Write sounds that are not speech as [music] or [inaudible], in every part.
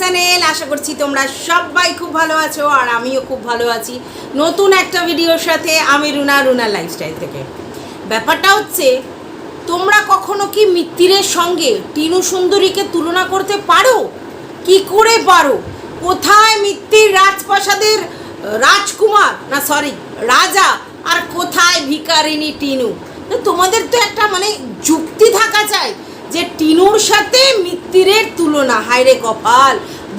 Channel আশা করছি তোমরা সবাই খুব ভালো আছো আর আমিও খুব ভালো আছি। নতুন একটা ভিডিওর সাথে আমি রুনা রুনা লাইফস্টাইল থেকে। ব্যাপারটা হচ্ছে, তোমরা কখনো কি মিত্তিরের সঙ্গে টিনু সুন্দরীকে তুলনা করতে পারো? কি করে পারো? কোথায় মিত্তির রাজপ্রাসাদের, রাজকুমার? না সরি রাজা। আর কোথায় ভিকারিনী টিনু? তোমাদের তো একটা মানে যুক্তি থাকা চাই। যে টিনুর সাথে মিত্তিরের তুলনা। হায়রে কপাল।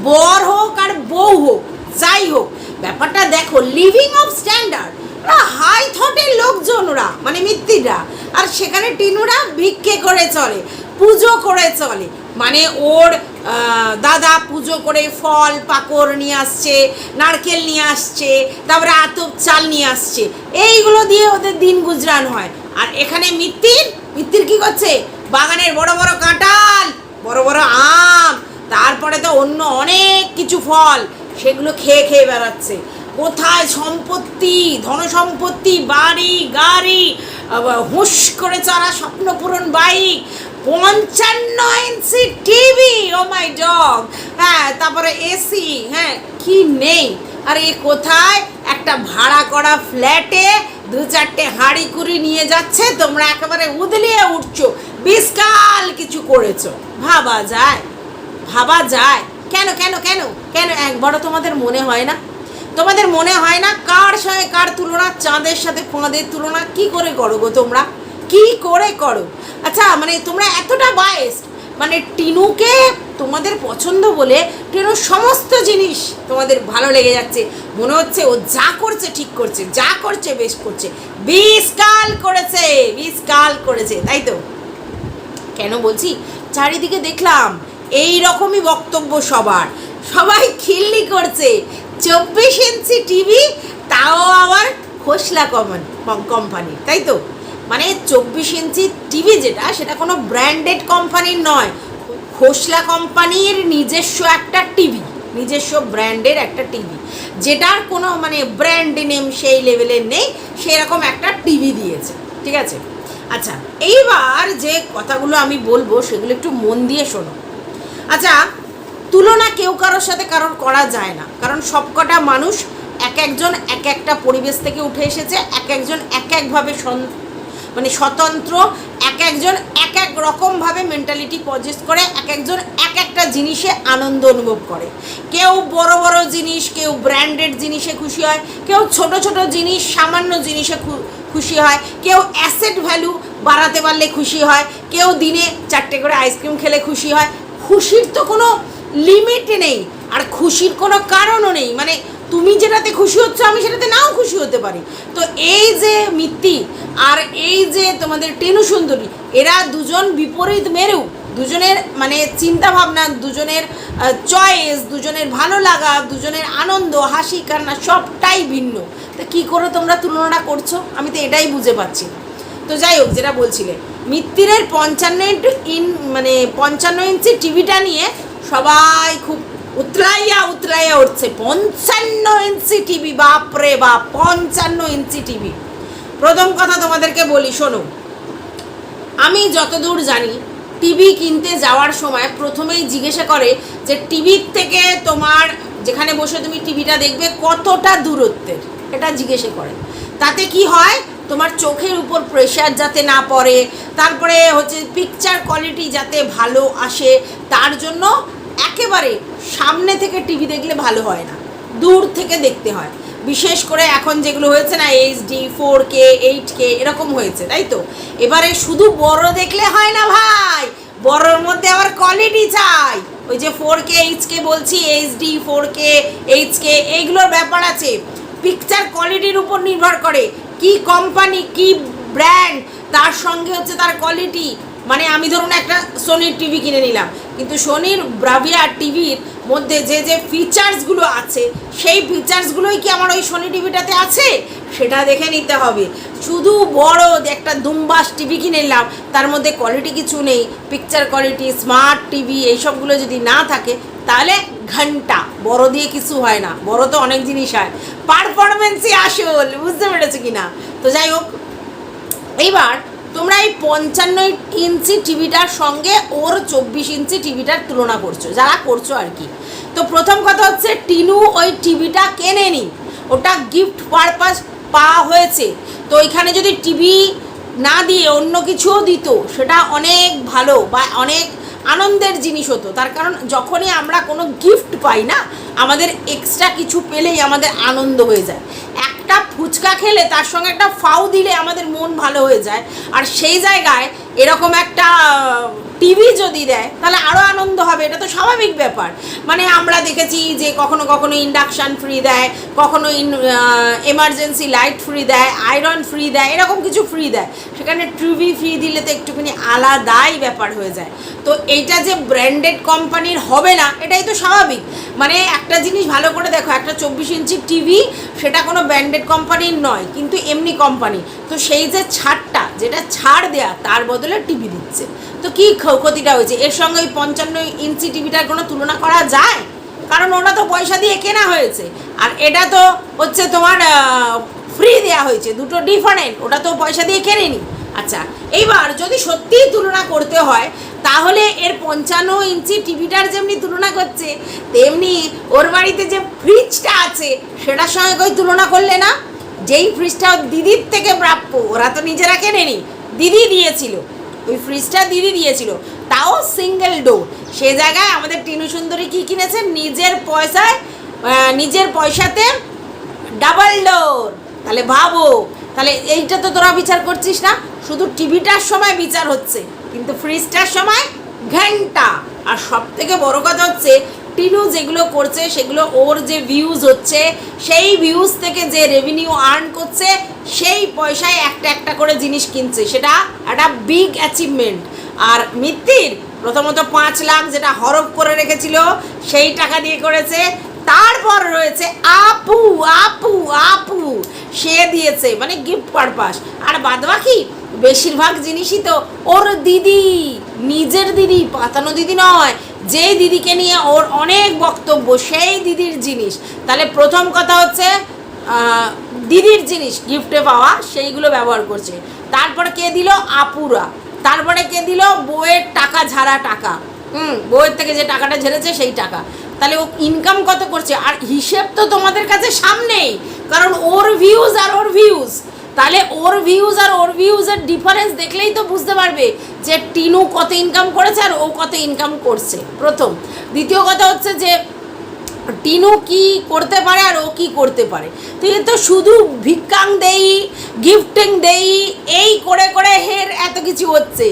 বর হোক আর বউ হোক, যাই হোক, ব্যাপারটা দেখো লিভিং অফ স্ট্যান্ডার্ড ওরা হাই থটের লোকজন ওরা মানে মিত্তিরা আর সেখানে টিনুরা ভিক্ষে করে চলে, পুজো করে চলে। মানে ওর দাদা পুজো করে ফল পাকড় নিয়ে আসছে, নারকেল নিয়ে আসছে, তারপরে আতপ চাল নিয়ে আসছে। এইগুলো দিয়ে ওদের দিন গুজরান হয়। আর এখানে মিত্তির মিত্তির কি করছে? বাগানের বড় বড় কাঁঠাল, বড় বড় আম, তারপরে তো অন্য অনেক কিছু ফল, সেগুলো খেয়ে খেয়ে বেড়াচ্ছে। কোথায় সম্পত্তি, ধনসম্পত্তি, বাড়ি, গাড়ি হুঁশ করে চড়া স্বপ্নপূরণ বাইক, পঞ্চান্ন ইঞ্চি টিভি, ও মাই ডগ। হ্যাঁ তারপরে এসি হ্যাঁ কি নেই? আর এ কোথায়? একটা ভাড়া করা ফ্ল্যাটে দু চারটে হাঁড়ি কুড়ি নিয়ে যাচ্ছে, তোমরা একেবারে উদলিয়ে উঠছো। বিশকাল কিছু করেছ। ভাবা যায় ভাবা যায়। কেন কেন কেন কেন? একবারও তোমাদের মনে হয় না? তোমাদের মনে হয় না কার সঙ্গে কার তুলনা, চাঁদের সাথে ফাঁদের তুলনা? কি করে করো গো তোমরা? কি করে করো? আচ্ছা মানে তোমরা এতটা বায়েস মানে টিনুকে তোমাদের পছন্দ বলে টিনুর সমস্ত জিনিস তোমাদের ভালো লেগে যাচ্ছে। মনে হচ্ছে ও যা করছে ঠিক করছে, যা করছে বেশ করছে। বিষ কাল করেছে বিষ কাল করেছে, তাই তো? কেন বলছি? চারিদিকে দেখলাম এই রকমই বক্তব্য সবার। সবাই খিল্লি করছে। চব্বিশ ইঞ্চি টিভি, তাও আবার খোসলা কমান কোম্পানি, তাই তো? মানে চব্বিশ ইঞ্চি টিভি যেটা, সেটা কোনো ব্র্যান্ডেড কোম্পানির নয়। খোসলা কোম্পানির নিজস্ব একটা টিভি নিজস্ব ব্র্যান্ডের একটা টিভি যেটার কোনো মানে ব্র্যান্ড নেম সেই লেভেলের নেই, সেরকম একটা টিভি দিয়েছে, ঠিক আছে? আচ্ছা এইবার যে কথাগুলো আমি বলব, সেগুলো একটু মন দিয়ে শোনো। আচ্ছা তুলনা কেউ কারোর সাথে কারোর করা যায় না, কারণ সবকটা মানুষ এক একজন এক একটা পরিবেশ থেকে উঠে এসেছে, এক একজন এক একভাবে মানে স্বতন্ত্র, এক একজন এক এক রকমভাবে মেন্টালিটি পজেস করে, এক একজন এক একটা জিনিসে আনন্দ অনুভব করে। কেউ বড় বড় জিনিস, কেউ ব্র্যান্ডেড জিনিসে খুশি হয়, কেউ ছোট ছোট জিনিস, সামান্য জিনিসে খুশি হয়, কেউ অ্যাসেট ভ্যালু বাড়াতে পারলে খুশি হয়, কেউ দিনে চারটে করে আইসক্রিম খেলে খুশি হয়। খুশির তো কোনো লিমিট নেই, আর খুশির কোনো কারণও নেই। মানে তুমি যেটাতে খুশি হচ্ছ, আমি সেটাতে নাও খুশি হতে পারি। তো এই যে মিত্তি আর এই যে তোমাদের টেনু সুন্দরী, এরা দুজন বিপরীত মেরু, দুজনের মানে চিন্তা ভাবনা দুজনের চয়েস দুজনের ভালো লাগা, দুজনের আনন্দ, হাসি, কান্না, সবটাই ভিন্ন। তা কী করে তোমরা তুলনা করছ? আমি তো এটাই বুঝে পাচ্ছি। তো যাই হোক, যেটা বলছিলে, মিত্তিরের পঞ্চান্ন ইন মানে পঞ্চান্ন ইঞ্চি টিভিটা নিয়ে সবাই খুব উতলাইয়া উতরাইয়া উঠছে। পঞ্চান্ন ইঞ্চি টিভি বাপরে বাপ, পঞ্চান্ন ইঞ্চি টিভি প্রথম কথা তোমাদেরকে বলি, শোনো। আমি যতদূর জানি টিভি কিনতে যাওয়ার সময় প্রথমেই জিজ্ঞাসা করে যে টিভির থেকে তোমার, যেখানে বসে তুমি টিভিটা দেখবে, কতটা দূরত্বের? এটা জিজ্ঞাসা করে। তাতে কি হয়, তোমার চোখের উপর প্রেশার যাতে না পড়ে, তারপরে হচ্ছে পিকচার কোয়ালিটি যাতে ভালো আসে, তার জন্য একেবারে সামনে থেকে টিভি দেখলে ভালো হয় না। দূর থেকে দেখতে হয়। বিশেষ করে এখন যেগুলো হয়েছে না HD four K eight K এরকম হয়েছে, তাই তো? এবারে শুধু বড় দেখলে হয় না ভাই। বড়োর মধ্যে আবার কোয়ালিটি চাই। ওই যে ফোর কে এইচ কে বলছি HD four K H K এইগুলোর ব্যাপার আছে। পিকচার কোয়ালিটির উপর নির্ভর করে। কি কোম্পানি কি ব্র্যান্ড তার সঙ্গে হচ্ছে তার কোয়ালিটি মানে আমি ধরুন একটা সোনির টিভি কিনে নিলাম, কিন্তু সোনির ব্রাভিয়া টিভির মধ্যে যে যে ফিচার্সগুলো আছে, সেই ফিচার্সগুলোই কি আমার ওই সোনি টিভিটাতে আছে? সেটা দেখে নিতে হবে। শুধু বড় একটা দুম্বাস টিভি কিনে নিলাম, তার মধ্যে কোয়ালিটি কিছু নেই। পিকচার কোয়ালিটি স্মার্ট টিভি এইসবগুলো যদি না থাকে, তাহলে ঘণ্টা, বড় দিয়ে কিছু হয় না। বড় তো অনেক জিনিস হয়। পারফরমেন্সই আসল, বুঝতে পেরেছে কি না তো যাই হোক, এইবার তোমরা এই পঞ্চান্ন ইঞ্চি টিভিটার সঙ্গে ওর চব্বিশ ইঞ্চি টিভিটার তুলনা করছ, যারা করছ আর কি। তো প্রথম কথা হচ্ছে, টিনু ওই টিভিটা কেনেনি ওটা গিফট পারপাস পাওয়া হয়েছে। তো এখানে যদি টিভি না দিয়ে অন্য কিছুও দিত, সেটা অনেক ভালো বা অনেক আনন্দের জিনিস হতো। তার কারণ যখনই আমরা কোনো গিফট পাই না, আমাদের এক্সট্রা কিছু পেলেই আমাদের আনন্দ হয়ে যায়। একটা ফুচকা খেলে তার সঙ্গে একটা ফাউ দিলে আমাদের মন ভালো হয়ে যায়। আর সেই জায়গায় এরকম একটা টিভি যদি দেয়, তাহলে আরও আনন্দ হবে। এটা তো স্বাভাবিক ব্যাপার। মানে আমরা দেখেছি যে কখনো কখনো ইন্ডাকশান ফ্রি দেয়, কখনো ইন এমার্জেন্সি লাইট ফ্রি দেয় আয়রন ফ্রি দেয়, এরকম কিছু ফ্রি দেয়। সেখানে টিভি ফ্রি দিলে তো একটুখানি আলাদাই ব্যাপার হয়ে যায়। তো এইটা যে ব্র্যান্ডেড কোম্পানির হবে না, এটাই তো স্বাভাবিক। মানে একটা জিনিস ভালো করে দেখো, একটা চব্বিশ ইঞ্চি টিভি সেটা কোনো ব্র্যান্ডেড কোম্পানির নয়, কিন্তু এমনি কোম্পানি তো সেই যে ছাড়টা, যেটা ছাড় দেয়া, তার বদলে টিভি দিচ্ছে। তো কী ক্ষ- ক্ষতিটা হয়েছে। এর সঙ্গে ওই পঞ্চান্ন ইঞ্চি টিভিটার কোনো তুলনা করা যায়? কারণ ওটা তো পয়সা দিয়ে কেনা হয়েছে। আর এটা তো হচ্ছে তোমার ফ্রি দেওয়া হয়েছে। দুটো ডিফারেন্ট ওটা তো পয়সা দিয়ে কেনেনি। আচ্ছা এইবার যদি সত্যিই তুলনা করতে হয়, তাহলে এর পঞ্চান্ন ইঞ্চি টিভিটার যেমনি তুলনা করছে, তেমনি ওর বাড়িতে যে ফ্রিজটা আছে, সেটার সঙ্গে কই তুলনা করলে না? যেই ফ্রিজটা দিদির থেকে প্রাপ্য, ওরা তো নিজেরা কেনেনি। দিদি দিয়েছিল। ওই ফ্রিজটা দিদি দিয়েছিল। তাও সিঙ্গেল ডোর সে জায়গায় আমাদের টিনু সুন্দরী কী কিনেছে? নিজের পয়সায় নিজের পয়সাতে ডাবল ডোর তাহলে ভাবো, তাহলে এইটা তো তোরা বিচার করছিস না? শুধু টিভিটার সময় বিচার হচ্ছে, কিন্তু ফ্রিজটার সময় ঘণ্টা। আর সব থেকে বড় কথা হচ্ছে টিনু যেগুলো করছে, সেগুলো ওর যে ভিউজ হচ্ছে, সেই ভিউজ থেকে যে রেভিনিউ আর্ন করছে, সেই পয়সায় একটা একটা করে জিনিস কিনছে। সেটা একটা বিগ অ্যাচিভমেন্ট আর মিত্তির প্রথমত পাঁচ লাখ যেটা হরফ করে রেখেছিল, সেই টাকা দিয়ে করেছে। তারপর রয়েছে আপু আপু আপু, সে দিয়েছে মানে গিফট পারপাস আর বাদ বাকি বেশিরভাগ জিনিসই তো ওর দিদি, নিজের দিদি, পাতানো দিদি নয় যে দিদিকে নিয়ে ওর অনেক বক্তব্য, সেই দিদির জিনিস। তাহলে প্রথম কথা হচ্ছে দিদির জিনিস, গিফটে পাওয়া, সেইগুলো ব্যবহার করছে। তারপরে কে দিল? আপুরা। তারপরে কে দিল? বইয়ের টাকা ঝাড়া টাকা। হুম বইয়ের থেকে যে টাকাটা ঝেড়েছে, সেই টাকা। তাহলে ও ইনকাম কত করছে? আর হিসেব তো তোমাদের কাছে সামনেই, কারণ ওর ভিউজ আর ওর ভিউজ তাহলে ওর ভিউজ আর ওর ভিউজের ডিফারেন্স দেখলেই তো বুঝতে পারবে যে টিনু কত ইনকাম করেছে আর ও কত ইনকাম করছে। প্রথম। দ্বিতীয় কথা হচ্ছে যে টিনু কি করতে পারে আর ও কি করতে পারে? তো এ তো শুধু ভিক্ষাং দেই, গিফটিং দেই, এই করে করে হের এত কিছু হচ্ছে।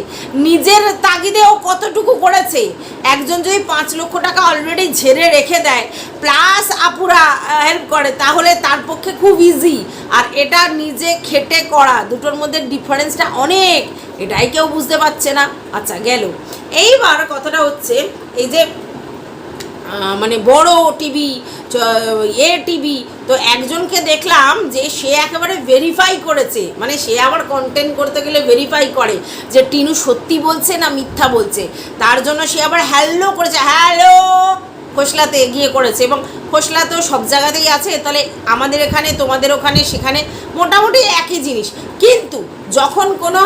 নিজের তাগিদে ও কতটুকু করেছে? একজন যদি পাঁচ লক্ষ টাকা অলরেডি ঝেড়ে রেখে দেয় প্লাস আপুরা হেল্প করে, তাহলে তার পক্ষে খুব ইজি আর এটা নিজে খেটে করা, দুটোর মধ্যে ডিফারেন্সটা অনেক। এটাই কেউ বুঝতে পারছে না। আচ্ছা গেল। এইবার কথাটা হচ্ছে, এই যে মানে বড় টিভি এ টিভি, তো একজনকে দেখলাম যে সে একেবারে ভেরিফাই করেছে। মানে সে আবার কন্টেন্ট করতে গেলে ভেরিফাই করে যে টিনু সত্যি বলছে না মিথ্যা বলছে। তার জন্য সে আবার হ্যালো করেছে। হ্যালো খোসলাতে গিয়ে করেছে এবং খোসলা তো সব জায়গাতেই আছে। তাহলে আমাদের এখানে, তোমাদের ওখানে, সেখানে মোটামুটি একই জিনিস। কিন্তু যখন কোনো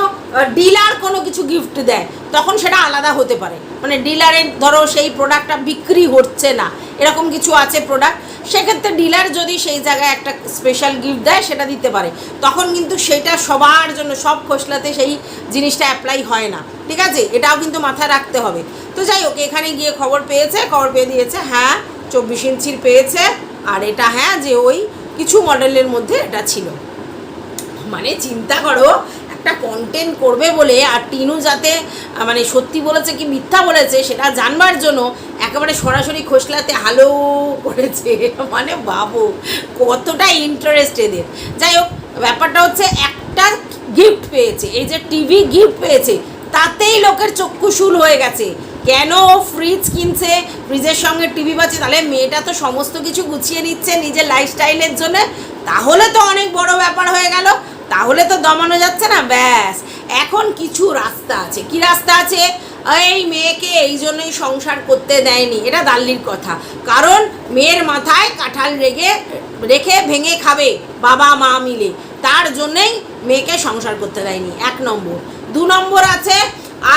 ডিলার কোনো কিছু গিফট দেয় তখন সেটা আলাদা হতে পারে। মানে ডিলারের ধরো সেই প্রোডাক্টটা বিক্রি হচ্ছে না, এরকম কিছু আছে প্রোডাক্ট সেক্ষেত্রে ডিলার যদি সেই জায়গায় একটা স্পেশাল গিফট দেয়, সেটা দিতে পারে। তখন কিন্তু সেটা সবার জন্য, সব খোসলাতে সেই জিনিসটা অ্যাপ্লাই হয় না। ঠিক আছে? এটাও কিন্তু মাথায় রাখতে হবে। তো যাই হোক, এখানে গিয়ে খবর পেয়েছে, খবর পেয়ে দিয়েছে হ্যাঁ চব্বিশ ইঞ্চির পেয়েছে, আর এটা হ্যাঁ যে ওই কিছু মডেলের মধ্যে এটা ছিল। মানে চিন্তা করো একটা কন্টেন্ট করবে বলে আর টিনু যাতে মানে সত্যি বলেছে কি মিথ্যা বলেছে সেটা জানবার জন্য একেবারে সরাসরি খোসলাতে হালো করেছে। [laughs] মানে বাবু, কতটা ইন্টারেস্ট এদের। যাই হোক, ব্যাপারটা হচ্ছে একটা গিফট পেয়েছে, এই যে টিভি গিফট পেয়েছে, তাতেই লোকের চক্ষুশুল হয়ে গেছে। কেন ফ্রিজ কিনছে ফ্রিজের সঙ্গে টিভি পাচ্ছে তাহলে মেয়েটা তো সমস্ত কিছু গুছিয়ে নিচ্ছে নিজের লাইফস্টাইলের জন্য। তাহলে তো অনেক বড় ব্যাপার হয়ে গেল। তাহলে তো দমানো যাচ্ছে না, ব্যাস। এখন কিছু রাস্তা আছে। কি রাস্তা আছে? এই মেয়েকে এই জন্যই সংসার করতে দেয়নি। এটা দাল্লির কথা। কারণ মেয়ের মাথায় কাঁঠাল রেগে, রেখে ভেঙে খাবে বাবা মা মিলে। তার জন্যেই মেয়েকে সংসার করতে দেয়নি। এক নম্বর। দু নম্বর আছে,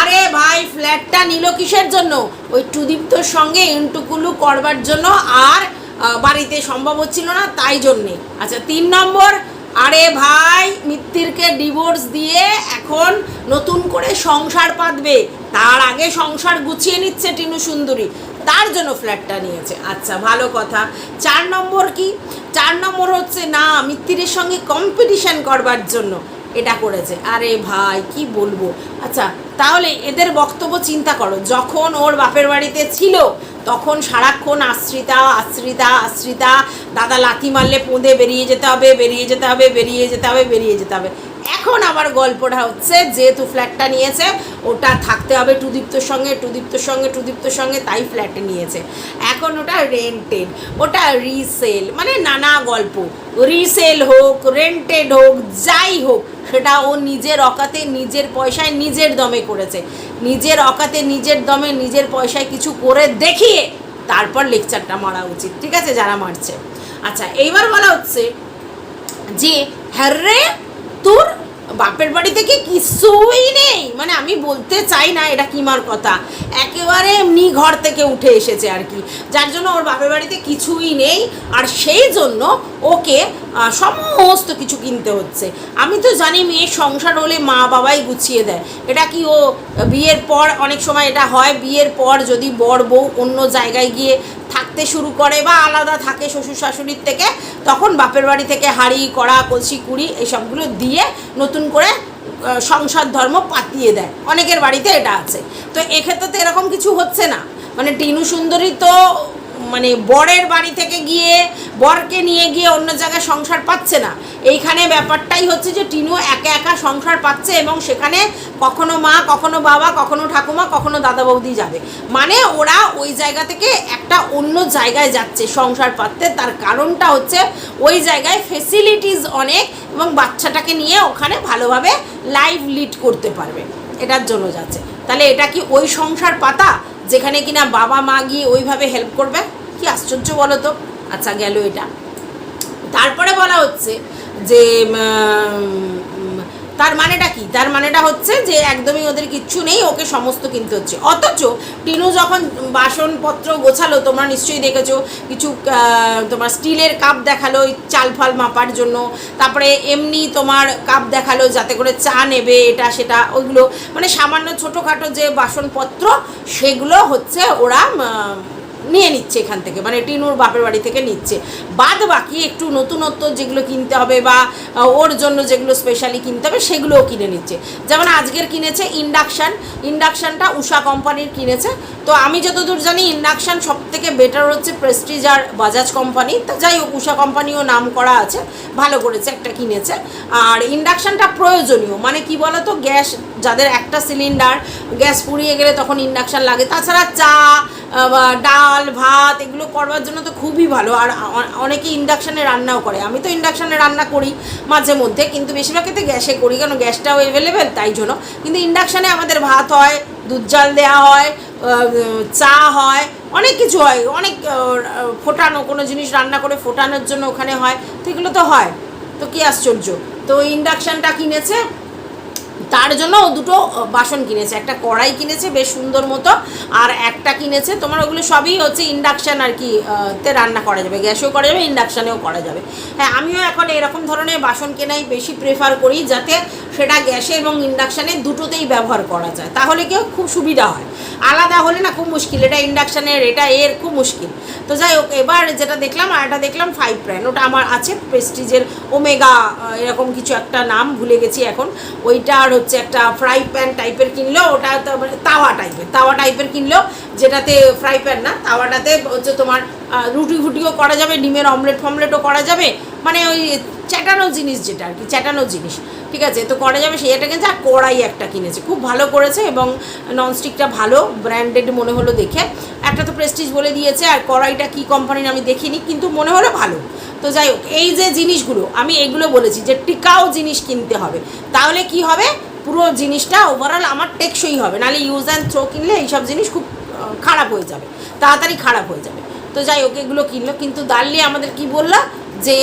আরে ভাই, ফ্ল্যাটটা নিল কিসের জন্য? ওই টুদীপ্তর সঙ্গে ইন্টুকুলু করবার জন্য আর বাড়িতে সম্ভব হচ্ছিল না, তাই জন্যে। আচ্ছা তিন নম্বর আরে ভাই, মিত্তিরকে ডিভোর্স দিয়ে এখন নতুন করে সংসার পাতবে। তার আগে সংসার গুছিয়ে নিচ্ছে টিনু সুন্দরী। তার জন্য ফ্ল্যাটটা নিয়েছে। আচ্ছা ভালো কথা। চার নম্বর কি? চার নম্বর হচ্ছে না, মিত্তিরের সঙ্গে কম্পিটিশান করবার জন্য। এটা করেছে। আরে ভাই, কি বলব? আচ্ছা তাহলে এদের বক্তব্য চিন্তা করো। যখন ওর বাপের বাড়িতে ছিল, তখন সারাক্ষণ আশ্রিতা আশ্রিতা আশ্রিতা, দাদা লাথি মারলে পোঁদে বেরিয়ে যেতে হবে, বেরিয়ে যেতে হবে, বেরিয়ে যেতে হবে, বেরিয়ে যেতে হবে। এখন আবার গল্পটা হচ্ছে, যেহেতু ফ্ল্যাটটা নিয়েছে, ওটা থাকতে হবে টুদীপ্তর সঙ্গে টুদীপ্তর সঙ্গে টুদীপ্তর সঙ্গে, তাই ফ্ল্যাটে নিয়েছে। এখন ওটা রেন্টেড ওটা রিসেল মানে নানা গল্প। রিসেল হোক রেন্টেড হোক, যাই হোক সেটা ও নিজের অকাতে নিজের পয়সায় নিজের দমে করেছে। নিজের অকাতে নিজের দমে নিজের পয়সায় কিছু করে দেখিয়ে তারপর লেকচারটা মারা উচিত, ঠিক আছে? যারা মারছে। আচ্ছা এইবার বলা হচ্ছে যে হ্যারে তোর বাপের বাড়ি থেকে কিছুই নেই। মানে আমি বলতে চাই না এটা কিমার কথা। একেবারে এমনি ঘর থেকে উঠে এসেছে আর কি। যার জন্য ওর বাপের বাড়িতে কিছুই নেই। আর সেই জন্য ওকে সমস্ত কিছু কিনতে হচ্ছে। আমি তো জানি মেয়ের সংসার হলে মা বাবাই গুছিয়ে দেয়। এটা কি ও বিয়ের পর, অনেক সময় এটা হয়, বিয়ের পর যদি বর বউ অন্য জায়গায় গিয়ে থাকতে শুরু করে বা আলাদা থাকে শ্বশুর শাশুড়ির থেকে, তখন বাপের বাড়ি থেকে হাড়ি, কড়া, কলসি, কুড়ি এসবগুলো দিয়ে নতুন করে সংসার ধর্ম পাতিয়ে দেয়। অনেকের বাড়িতে এটা আছে। তো এক্ষেত্রে তো এরকম কিছু হচ্ছে না। মানে টিনু সুন্দরী তো মানে বরের বাড়ি থেকে গিয়ে বরকে নিয়ে গিয়ে অন্য জায়গায় সংসার পাচ্ছে না। এইখানে ব্যাপারটাই হচ্ছে যে টিনু একা একা সংসার পাচ্ছে এবং সেখানে কখনো মা, কখনো বাবা, কখনো ঠাকুমা, কখনো দাদা বৌদি যাবে। মানে ওরা ওই জায়গা থেকে একটা অন্য জায়গায় যাচ্ছে সংসার পাততে তার কারণটা হচ্ছে ওই জায়গায় ফেসিলিটিস অনেক এবং বাচ্চাটাকে নিয়ে ওখানে ভালোভাবে লাইফ লিড করতে পারবে। এটার জন্য যাচ্ছে। তাহলে এটা কি ওই সংসার পাতা? যেখানে কিনা বাবা মা গিয়ে ওইভাবে হেল্প করবে? কি আশ্চর্য বলো তো আচ্ছা গেল এটা। তারপরে বলা হচ্ছে যে তার মানেটা কি? তার মানেটা হচ্ছে যে একদমই ওদের কিচ্ছু নেই, ওকে সমস্ত কিনতে হচ্ছে। অথচ টিনু যখন বাসনপত্র গোছালো, তোমরা নিশ্চয়ই দেখেছ, কিছু তোমার স্টিলের কাপ দেখাল চাল ফাল মাপার জন্য। তারপরে এমনি তোমার কাপ দেখাল যাতে করে চা নেবে, এটা, সেটা, ওইগুলো। মানে সামান্য ছোটোখাটো যে বাসনপত্র, সেগুলো হচ্ছে ওরা নিয়ে নিচ্ছে এখান থেকে। মানে টিনুর বাপের বাড়ি থেকে নিচ্ছে। বাদ বাকি একটু নতুনত্ব যেগুলো কিনতে হবে বা ওর জন্য যেগুলো স্পেশালি কিনতে হবে সেগুলোও কিনে নিচ্ছে। যেমন আজকের কিনেছে ইন্ডাকশান ইন্ডাকশানটা উষা কোম্পানির কিনেছে। তো আমি যতদূর জানি ইন্ডাকশান সব থেকে বেটার হচ্ছে প্রেস্টিজ আর বাজাজ কোম্পানি। তা যাই হোক, উষা কোম্পানিও নাম করা আছে। ভালো করেছে, একটা কিনেছে। আর ইন্ডাকশানটা প্রয়োজনীয়। মানে কি বলো তো গ্যাস যাদের একটা সিলিন্ডার গ্যাস পুড়িয়ে গেলে তখন ইন্ডাকশান লাগে। তাছাড়া চা বা ডাল ভাত এগুলো করবার জন্য তো খুবই ভালো। আর অনেকে ইন্ডাকশানে রান্নাও করে। আমি তো ইন্ডাকশানে রান্না করি মাঝে মধ্যে, কিন্তু বেশিরভাগ ক্ষেত্রে গ্যাসে করি, কেন গ্যাসটাও অ্যাভেলেবেল তাই জন্য। কিন্তু ইন্ডাকশানে আমাদের ভাত হয়, দুধ জাল দেওয়া হয় চা হয়, অনেক কিছু হয়। অনেক ফোটানো, কোনো জিনিস রান্না করে ফোটানোর জন্য ওখানে হয়, তো এগুলো তো হয়। তো কি আশ্চর্য। তো ইন্ডাকশানটা কিনেছে তার জন্য ও দুটো বাসন কিনেছে। একটা কড়াই কিনেছে বেশ সুন্দর মতো, আর একটা কিনেছে, তোমার ওগুলো সবই হচ্ছে ইন্ডাকশান আর কি তে রান্না করা যাবে। গ্যাসেও করা যাবে ইন্ডাকশানেও করা যাবে। হ্যাঁ আমিও এখন এরকম ধরনের বাসন কেনাই বেশি প্রেফার করি, যাতে সেটা গ্যাসে এবং ইন্ডাকশানে দুটোতেই ব্যবহার করা যায়। তাহলে কেউ খুব সুবিধা হয়। আলাদা হলে না খুব মুশকিল, এটা ইন্ডাকশানের এটা এর খুব মুশকিল। তো যাই হোক, এবার যেটা দেখলাম, আর এটা দেখলাম ফাইভ প্র্যান ওটা আমার আছে প্রেস্টিজের ওমেগা এরকম কিছু একটা নাম, ভুলে গেছি এখন। ওইটা আর হচ্ছে একটা ফ্রাই প্যান টাইপের কিনলো, ওটা তাওয়া টাইপের তাওয়া টাইপের কিনলো, যেটাতে ফ্রাই প্যান না, তাওয়াটাতে হচ্ছে তোমার রুটি ফুটিও করা যাবে, ডিমের অমলেট ফমলেটও করা যাবে। মানে ওই চ্যাটানো জিনিস যেটা আর কি, চ্যাটানো জিনিস। ঠিক আছে? তো করা যাবে সেইটা কিনছে আর কড়াই একটা কিনেছে। খুব ভালো করেছে এবং ননস্টিকটা ভালো ব্র্যান্ডেড মনে হলো দেখে। একটা তো প্রেস্টিজ বলে দিয়েছে আর কড়াইটা কী কোম্পানির আমি দেখিনি, কিন্তু মনে হলো ভালো। তো যাই হোক, এই যে জিনিসগুলো, আমি এগুলো বলেছি যে টিকাও জিনিস কিনতে হবে। তাহলে কি হবে? পুরো জিনিসটা ওভারঅল আমার টেকসই হবে। নাহলে ইউজ অ্যান্ড থ্রো কিনলে এইসব জিনিস খুব খারাপ হয়ে যাবে। তাড়াতাড়ি খারাপ হয়ে যাবে। তো যাই হোক, এগুলো কিনলো। কিন্তু দার্লি আমাদের কি বলল? যে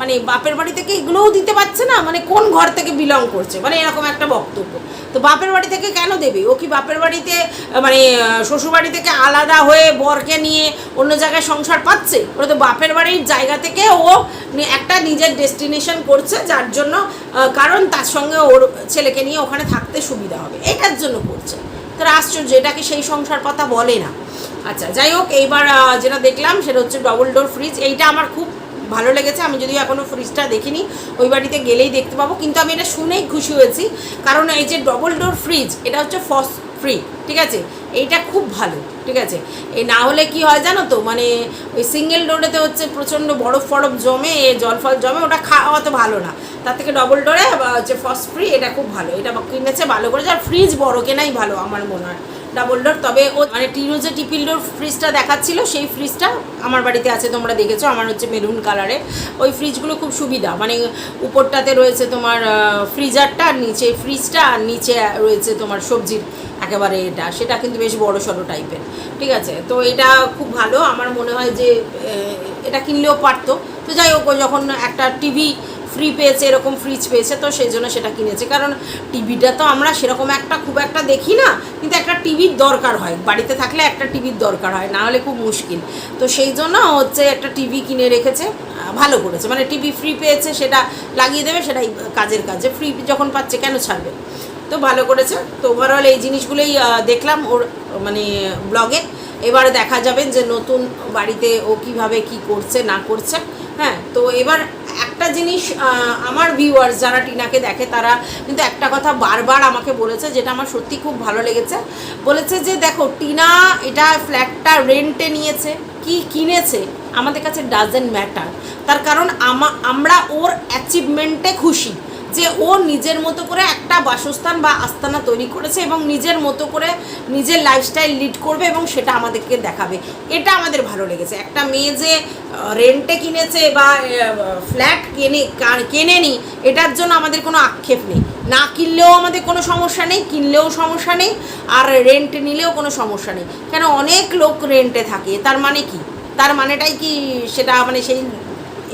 মানে বাপের বাড়ি থেকে এগুলোও দিতে পারছে না মানে কোন ঘর থেকে বিলং করছে? মানে এরকম একটা বক্তব্য। তো বাপের বাড়ি থেকে কেন দেবে? ও কি বাপের বাড়িতে মানে শ্বশুর বাড়ি থেকে আলাদা হয়ে বরকে নিয়ে অন্য জায়গায় সংসার পাচ্ছে? ওরা তো বাপের বাড়ির জায়গা থেকে ও একটা নিজের ডেস্টিনেশন করছে, যার জন্য কারণ তার সঙ্গে ওর ছেলেকে নিয়ে ওখানে থাকতে সুবিধা হবে। এটার জন্য করছে। তার আশ্চর্য এটাকে সেই সংসার কথা বলে না? আচ্ছা যাই হোক, এইবার যেটা দেখলাম, সেটা হচ্ছে ডবল ডোর ফ্রিজ এইটা আমার খুব ভালো লেগেছে, আমি যদিও এখনও ফ্রিজটা দেখিনি, ওই বাড়িতে গেলেই দেখতে পাবো, কিন্তু আমি এটা শুনেই খুশি হয়েছি, কারণ এই যে ডবল ডোর ফ্রিজ এটা হচ্ছে ফস ফ্রি ঠিক আছে? এইটা খুব ভালো, ঠিক আছে? এই না হলে কি হয় জানো তো মানে ওই সিঙ্গেল ডোরেতে হচ্ছে প্রচণ্ড বরফ ফরফ জমে, জল ফল জমে, ওটা খাওয়া অত ভালো না। তার থেকে ডবল ডোরে হচ্ছে ফস ফ্রি এটা খুব ভালো। এটা কিনেছে ভালো করেছে, আর ফ্রিজ বড় কেনাই ভালো, আমার মনে হয়। ডাবল ডোর তবে ও মানে টিনো যে টিপিল ডোর ফ্রিজটা দেখাচ্ছিল, সেই ফ্রিজটা আমার বাড়িতে আছে, তোমরা দেখেছ, আমার হচ্ছে মেরুন কালারের ওই ফ্রিজগুলো খুব সুবিধা মানে উপরটাতে রয়েছে তোমার ফ্রিজারটা আর নিচে ফ্রিজটা আর নিচে রয়েছে তোমার সবজির একেবারে এটা। সেটা কিন্তু বেশ বড় সড়ো টাইপের ঠিক আছে? তো এটা খুব ভালো, আমার মনে হয় যে এটা কিনলেও পারতো। তো যাই হোক যখন একটা টিভি ফ্রি পেয়েছে, এরকম ফ্রিজ পেয়েছে, তো সেই জন্য সেটা কিনেছে। কারণ টিভিটা তো আমরা সেরকম একটা খুব একটা দেখি না, কিন্তু একটা টিভির দরকার হয়। বাড়িতে থাকলে একটা টিভির দরকার হয়, না হলে খুব মুশকিল। তো সেই জন্য হচ্ছে একটা টিভি কিনে রেখেছে ভালো করেছে। মানে টিভি ফ্রি পেয়েছে, সেটা লাগিয়ে দেবে, সেটাই কাজের কাজে। ফ্রি যখন পাচ্ছে, কেন ছাড়বে? তো ভালো করেছে। তো ওভারঅল এই জিনিসগুলোই দেখলাম ওর মানে ব্লগে। এবার দেখা যাবে যে নতুন বাড়িতে ও কীভাবে কি করছে, না করছে। হ্যাঁ তো এবার একটা জিনিস আমার ভিউয়ার্স যারা টিনাকে দেখে তারা কিন্তু একটা কথা বারবার আমাকে বলেছে, যেটা আমার সত্যি খুব ভালো লেগেছে। বলেছে যে, দেখো, টিনা এটা ফ্ল্যাটটা রেন্টে নিয়েছে, কি কিনেছে, আমাদের কাছে ডাজেন্ট ম্যাটার তার কারণ আমা, আমরা ওর অ্যাচিভমেন্টে খুশি। যে ও নিজের মতো করে একটা বাসস্থান বা আস্তানা তৈরি করেছে এবং নিজের মতো করে নিজের লাইফস্টাইল লিড করবে এবং সেটা আমাদেরকে দেখাবে। এটা আমাদের ভালো লেগেছে। একটা মেয়ে যে রেন্টে কিনেছে বা ফ্ল্যাট কেনে কা- কেনেনি, এটার জন্য আমাদের কোনো আক্ষেপ নেই। না কিনলেও আমাদের কোনো সমস্যা নেই, কিনলেও সমস্যা নেই, আর রেন্ট নিলেও কোনো সমস্যা নেই। কেন? অনেক লোক রেন্টে থাকে। তার মানে কি? তার মানেটাই কি সেটা মানে সেই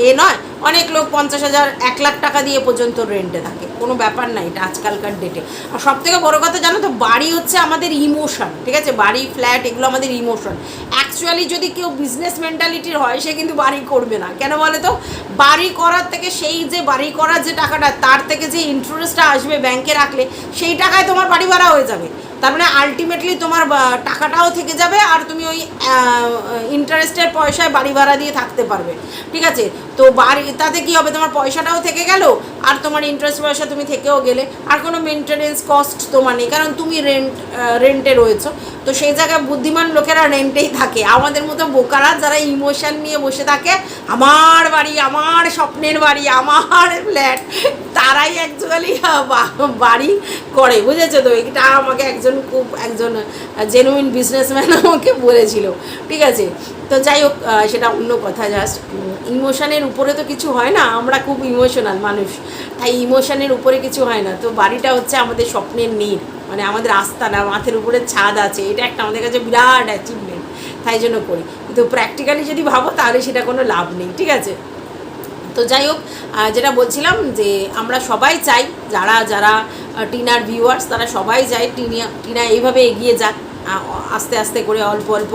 এ নয়, অনেক লোক পঞ্চাশ হাজার, এক লাখ টাকা দিয়ে পর্যন্ত রেন্টে থাকে। কোনো ব্যাপার নাই এটা আজকালকার ডেটে আর সব থেকে বড়ো কথা জানো তো, বাড়ি হচ্ছে আমাদের ইমোশন ঠিক আছে? বাড়ি ফ্ল্যাট এগুলো আমাদের ইমোশন অ্যাকচুয়ালি যদি কেউ বিজনেস মেন্টালিটির হয়, সে কিন্তু বাড়ি করবে না। কেন বলে তো? বাড়ি করার থেকে সেই যে বাড়ি করার যে টাকাটা, তার থেকে যে ইন্টারেস্টটা আসবে ব্যাংকে রাখলে, সেই টাকায় তোমার বাড়ি ভাড়া হয়ে যাবে। তার মানে আলটিমেটলি তোমার টাকাটাও থেকে যাবে আর তুমি ওই ইন্টারেস্টের পয়সায় বাড়ি ভাড়া দিয়ে থাকতে পারবে। ঠিক আছে? তো বাড়ি, তাতে কি হবে? তোমার পয়সাটাও থেকে গেল আর তোমার ইন্টারেস্ট পয়সা তুমি থেকেও গেলে। আর কোনো মেনটেনেন্স কস্ট তোমার নেই, কারণ তুমি রেন্ট রেন্টে রয়েছো। তো সেই জায়গায় বুদ্ধিমান লোকেরা রেন্টেই থাকে। আমাদের মতো বোকারা যারা ইমোশন নিয়ে বসে থাকে, আমার বাড়ি, আমার স্বপ্নের বাড়ি, আমার ফ্ল্যাট তারাই অ্যাকচুয়ালি বাড়ি করে। বুঝেছ তো? এটা আমাকে একজন খুব একজন জেনুইন বিজনেসম্যান [laughs] আমাকে বলেছিল। ঠিক আছে? তো যাই হোক সেটা অন্য কথা জাস্ট ইমোশানের উপরে তো কিছু হয় না, আমরা খুব ইমোশনাল মানুষ। তাই ইমোশানের উপরে কিছু হয় না। তো বাড়িটা হচ্ছে আমাদের স্বপ্নের নীড় মানে আমাদের আস্তানা, মাথের উপরে ছাদ আছে। এটা একটা আমাদের কাছে বিরাট অ্যাচিভমেন্ট তাই জন্য করি। কিন্তু প্র্যাকটিক্যালি যদি ভাবো, তাহলে সেটা কোনো লাভ নেই, ঠিক আছে? তো যাই হোক যেটা বলছিলাম যে আমরা সবাই চাই, যারা যারা টিনার ভিউয়ার্স তারা সবাই চায় টিনা টিনা এইভাবে এগিয়ে যাক আস্তে আস্তে করে, অল্প অল্প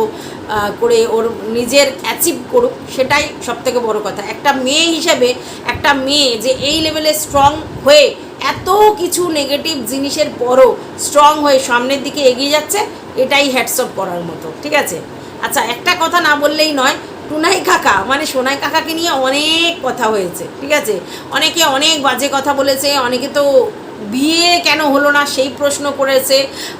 করে ওর নিজের অ্যাচিভ করুক, সেটাই সবথেকে বড় কথা। একটা মেয়ে হিসেবে, একটা মেয়ে যে এই লেভেলে স্ট্রং হয়ে এত কিছু নেগেটিভ জিনিসের পরও স্ট্রং হয়ে সামনের দিকে এগিয়ে যাচ্ছে, এটাই হ্যাটসঅপ করার মতো, ঠিক আছে? আচ্ছা একটা কথা না বললেই নয় টুনাই কাকা মানে সোনাই কাকাকে নিয়ে অনেক কথা হয়েছে, ঠিক আছে? অনেকে অনেক বাজে কথা বলেছে, অনেকে তো বিয়ে কেন হলো না সেই প্রশ্ন করেছে।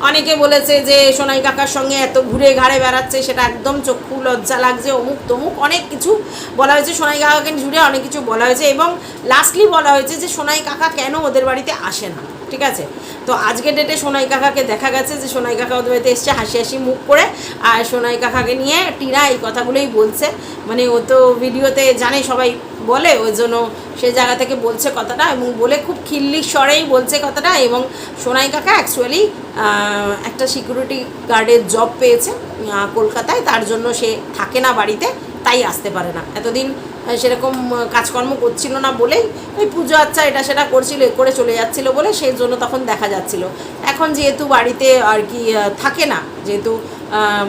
অনেকে বলেছে যে সোনাই কাকার সঙ্গে এত ঘুরে ঘাড়ে বেড়াচ্ছে, সেটা একদম চক্ষু লজ্জা লাগছে, অমুক তমুক, অনেক কিছু বলা হয়েছে, সোনাই কাকাকে জুড়ে অনেক কিছু বলা হয়েছে এবং লাস্টলি বলা হয়েছে যে সোনাই কাকা কেন ওদের বাড়িতে আসে না। ঠিক আছে? তো আজকের ডেটে সোনাই কাকাকে দেখা গেছে যে সোনাই কাকা ওদের বাড়িতে এসছে হাসি হাসি মুখ করে আর সোনাই কাকাকে নিয়ে টিনা এই কথাগুলোই বলছে। মানে ও তো ভিডিওতে জানে, সবাই বলে, ওই জন্য সে জায়গা থেকে বলছে কথাটা এবং বলে খুব খিল্লি স্বরেই বলছে কথাটা এবং সোনাই কাকা অ্যাকচুয়ালি একটা সিকিউরিটি গার্ডের জব পেয়েছে কলকাতায়। তার জন্য সে থাকে না বাড়িতে। তাই আসতে পারে না। এতদিন সেরকম কাজকর্ম করছিল না বলেই ওই পুজো আচ্ছা এটা সেটা করছিল, এ করে চলে যাচ্ছিল বলে সেই জন্য তখন দেখা যাচ্ছিল। এখন যেহেতু বাড়িতে আর কি থাকে না, যেহেতু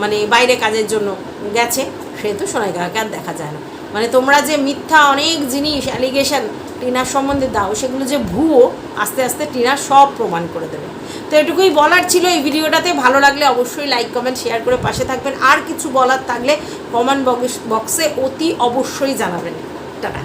মানে বাইরে কাজের জন্য গেছে, সেহেতু সোনাইকাকে আর দেখা যায় না। মানে তোমরা যে মিথ্যা অনেক জিনিস অ্যালিগেশন টিনার সম্বন্ধে দাও, সেগুলো যে ভুয়ো, আস্তে আস্তে টিনা সব প্রমাণ করে দেবে। তো এটুকুই বলার ছিল এই ভিডিওটাতে। ভালো লাগলে অবশ্যই লাইক কমেন্ট শেয়ার করে পাশে থাকবেন। আর কিছু বলার থাকলে কমেন্ট বক্সে অতি অবশ্যই জানাবেন। টাটা।